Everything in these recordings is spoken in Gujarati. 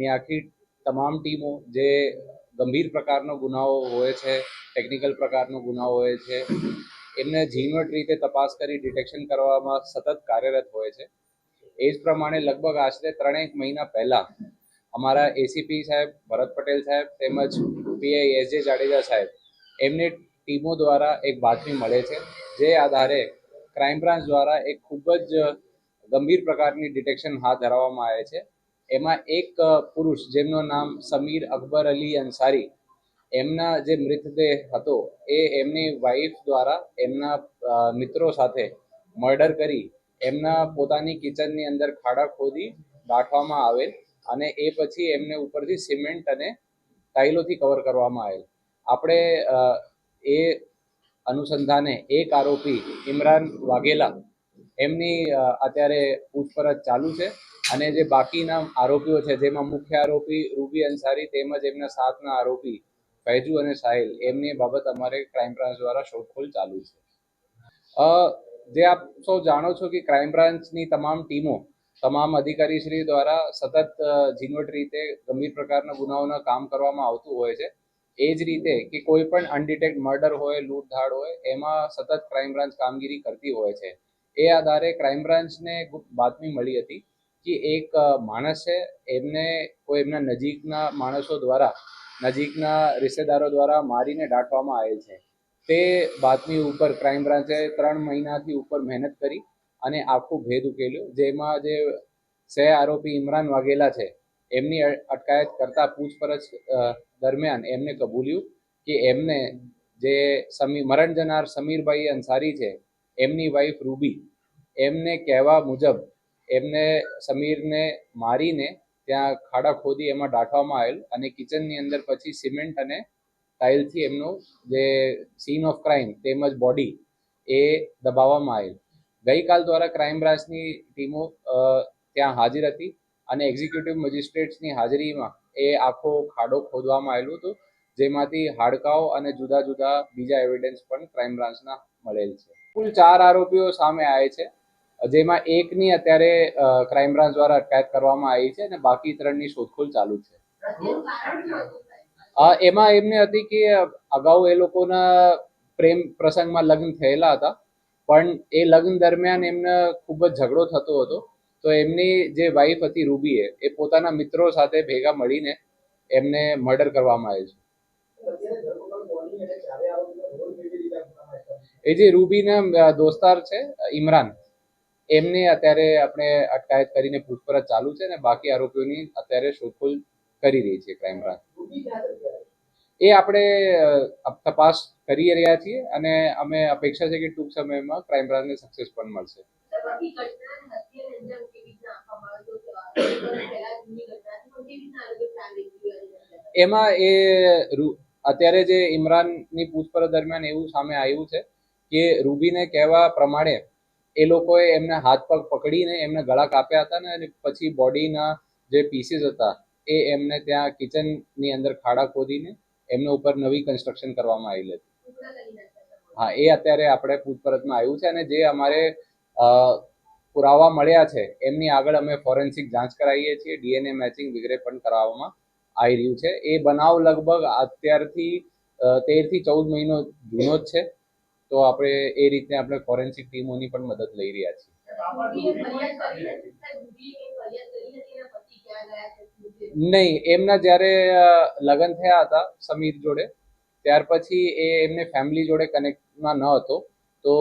ની આખી તમામ ટીમો જે ગંભીર પ્રકારનો ગુનાઓ હોય છે ટેકનિકલ પ્રકારનો ગુનાઓ હોય છે, એમને ઝીણવટ રીતે તપાસ કરી ડિટેક્શન કરવામાં સતત કાર્યરત હોય છે. એ જ પ્રમાણે લગભગ આશરે ત્રણેક મહિના પહેલા અમારા એસીપી સાહેબ, ભરત પટેલ સાહેબ તેમજ પીઆઈ એસ જે જાડેજા સાહેબ, એમની ટીમો દ્વારા એક બાતમી મળે છે, જે આધારે ક્રાઇમ બ્રાન્ચ દ્વારા એક ખૂબ જ ગંભીર પ્રકારની ડિટેક્શન હાથ ધરવામાં આવે છે. એમાં એક પુરુષ જેમનું નામ સમીર અકબર અલી અંસારી, એમના જે મૃતદેહ હતો એ એમની વાઈફ દ્વારા એમના મિત્રો સાથે મર્ડર કરી, એમના પોતાની કિચનની અંદર ખાડા ખોદી દાટવામાં આવેલ અને એ પછી એમને ઉપરથી સિમેન્ટ અને ટાઇલોથી કવર કરવામાં આવેલ. આપણે એ અનુસંધાને એક આરોપી ઇમરાન વાઘેલા એમની અત્યારે પૂછપરછ ચાલુ છે. અને જે બાકીના આરોપીઓ છે, જેમાં મુખ્ય આરોપી રૂબી અંસારી તેમજ એમના સાથના આરોપી ફૈજુ અને સાહિલ, એમની બાબત અમારે ક્રાઇમ બ્રાન્ચ દ્વારા શોધખોળ ચાલુ છે. જે આપ સૌ જાણો છો કે ક્રાઇમ બ્રાન્ચની તમામ ટીમો, તમામ અધિકારીશ્રી દ્વારા સતત ઝીણવટ રીતે ગંભીર પ્રકારના ગુનાઓના કામ કરવામાં આવતું હોય છે. એ જ રીતે કે કોઈ પણ અનડિટેક્ટ મર્ડર હોય, લૂંટધાડ હોય, એમાં સતત ક્રાઇમ બ્રાન્ચ કામગીરી કરતી હોય છે. એ આધારે ક્રાઇમ બ્રાન્ચને ગુપ્ત બાતમી મળી હતી. કે એક માણસ છે, એમને કોઈ એમના નજીકના માણસો દ્વારા, નજીકના રિશ્તેદારો દ્વારા મારીને દાટવામાં આવેલ છે. તે બાતમી ઉપર ક્રાઇમ બ્રાન્ચે ત્રણ મહિનાથી ઉપર મહેનત કરી અને આખું ભેદ ઉકેલ્યું. જેમાં જે સહ આરોપી ઇમરાન વાઘેલા છે, એમની અટકાયત કરતા પૂછપરછ દરમિયાન એમને કબૂલ્યું કે એમને જે સમી મરણ જનાર સમીરભાઈ અંસારી છે, એમની વાઈફ રૂબી, એમને કહેવા મુજબ એમને, સમીરને મારીને ત્યાં ખાડા ખોદી એમાં દાટવામાં આવેલ અને કિચનની અંદર પછી સિમેન્ટ અને ટાઇલથી એમનું જે સીન ઓફ ક્રાઇમ તેમજ બોડી એ દબાવવામાં આવેલ. ગઈકાલ દ્વારા ક્રાઇમ બ્રાન્ચની ટીમો ત્યાં હાજર હતી અને એક્ઝિક્યુટિવ મેજિસ્ટ્રેટ્સની હાજરીમાં એ આખો ખાડો ખોદવામાં આવેલું હતું, જેમાંથી હાડકાઓ અને જુદા જુદા બીજા એવિડન્સ પણ ક્રાઇમ બ્રાન્ચના મળેલ છે. કુલ ચાર આરોપીઓ સામે આવે છે. જેમાં એકની અત્યારે ક્રાઇમ બ્રાન્ચ દ્વારા અટકાયત કરવામાં આવી છે અને બાકી ત્રણની શોધખોળ ચાલુ છે. એમાં એમને હતી કે અગાઉ એ લોકોના પ્રેમ પ્રસંગમાં લગ્ન થયેલા હતા, પણ એ લગ્ન દરમિયાન એમને ખૂબ જ ઝઘડો થતો હતો. તો એમની જે વાઈફ હતી રૂબીએ, એ પોતાના મિત્રો સાથે ભેગા મળીને એમને મર્ડર કરવામાં આવ્યું છે. એ જે રૂબીના દોસ્તાર છે, ઇમરાન એમની અત્યારે આપણે અટકાયત કરીને પૂછપરછ ચાલુ છે અને બાકી આરોપીઓની અત્યારે શોધખોળ કરી રહી છે ક્રાઇમ બ્રાન્ચ એ આપણે તપાસ કરી રહ્યા છીએ અને અમે અપેક્ષા છે કે ટૂંક સમયમાં ક્રાઇમ બ્રાન્ચને સક્સેસ પણ મળશે. એમાં એ અત્યારે જે ઇમરાનની પૂછપરછ દરમિયાન એવું સામે આવ્યું છે કે રૂબીને કહેવા પ્રમાણે એ લોકોએ એમને હાથ પગ પકડીને એમને ગળા કાપ્યા હતા ને અને પછી બોડીના જે પીસીસ હતા એ એમને ત્યાં કિચનની અંદર ખાડા ખોદીને એમના ઉપર નવી કન્સ્ટ્રક્શન કરવામાં આવી હતી. હા, એ અત્યારે આપણે પૂછપરછમાં આવ્યું છે અને જે અમારે પુરાવા મળ્યા છે, એમની આગળ અમે ફોરેન્સિક જાંચ કરાવીએ છીએ, ડીએનએ મેચિંગ વગેરે પણ કરાવવામાં આવી રહ્યું છે. એ બનાવ લગભગ અત્યારથી તેરથી ચૌદ મહિનો જૂનો જ છે. તો આપણે એ રીતે આપણે ફોરેન્સિક ટીમોની પણ મદદ લઈ રહ્યા છીએ? નહીં, એમના જ્યારે લગ્ન થયા હતા સમીર જોડે, ત્યાર પછી એ એમને ફેમિલી જોડે કનેક્ટમાં ન હતો તો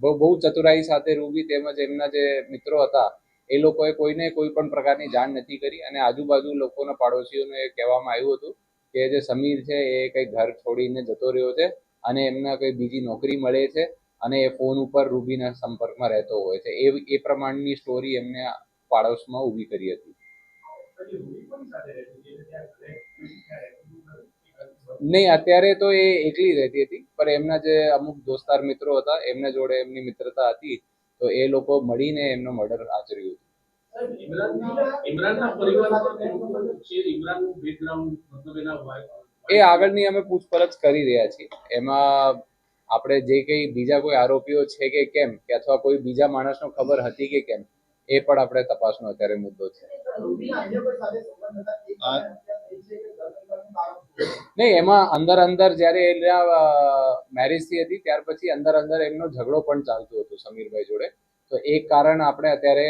બહુ ચતુરાઈ સાથે રૂબી તેમજ એમના જે મિત્રો હતા, એ લોકોએ કોઈને કોઈ પણ પ્રકારની જાણ નથી કરી અને આજુબાજુ લોકોના પાડોશીઓને કહેવામાં આવ્યું હતું કે જે સમીર છે એ કંઈ ઘર છોડીને જતો રહ્યો છે અને એમને કંઈ બીજી નોકરી મળે છે અને એ ફોન ઉપર રૂબીના સંપર્કમાં રહેતો હોય છે. એ એ પ્રમાણની સ્ટોરી એમને પાડોશમાં ઊભી કરી હતી. નહીં, અત્યારે તો એ એકલી રહેતી હતી, પણ એમના જે અમુક દોસ્તાર મિત્રો હતા, એમના જોડે એમની મિત્રતા હતી, તો એ લોકો મળીને એમનો મર્ડર આચર્યું હતું. ઇમરાનના પરિવારમાં ઇમરાનનું બેકગ્રાઉન્ડ મતલબ એના એ આગળની અમે પૂછપરછ કરી રહ્યા છીએ. એમાં આપણે જે કંઈ બીજા કોઈ આરોપીઓ છે કે કેમ, કે અથવા કોઈ બીજા માણસનો ખબર હતી કે કેમ, એ પણ આપણે તપાસનો અત્યારે મુદ્દો છે. નહીં, એમાં અંદર અંદર જ્યારે એના મેરેજથી હતી, ત્યાર પછી અંદર અંદર એમનો ઝઘડો પણ ચાલતો હતો સમીરભાઈ જોડે. તો એક કારણ આપણે અત્યારે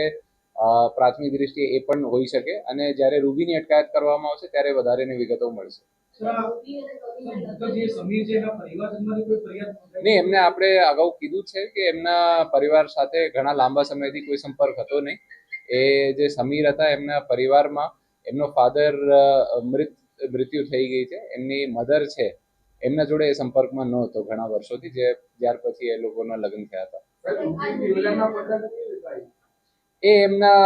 પ્રાથમિક દ્રષ્ટિએ એ પણ હોઈ શકે. અને જ્યારે રૂબીની અટકાયત કરવામાં આવશે, ત્યારે વધારેની વિગતો મળશે. નહીં, એમને આપણે અગાઉ કીધું છે કે એમના પરિવાર સાથે ઘણા લાંબા સમયથી કોઈ સંપર્ક હતો નહીં. એ જે સમીર હતા, એમના પરિવારમાં એમનો ફાધર મૃત, મૃત્યુ થઈ ગઈ છે. એમની મધર છે, એમના જોડે એ સંપર્કમાં નહોતો ઘણા વર્ષોથી, જે ત્યાર પછી એ લોકોના લગ્ન થયા હતા. એ એમના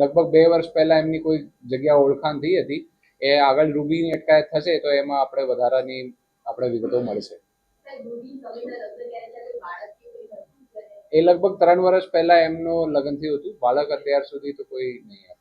લગભગ બે વર્ષ પહેલા એમની કોઈ જગ્યા ઓળખાણ થઈ હતી. એ આગળ રૂબીની અટકાયત થશે તો એમાં આપણે વધારાની આપણે વિગતો મળશે રૂબી. એ લગભગ ત્રણ વર્ષ પહેલા એમનું લગ્ન થયું હતું બાળક અત્યાર સુધી તો કોઈ નહીં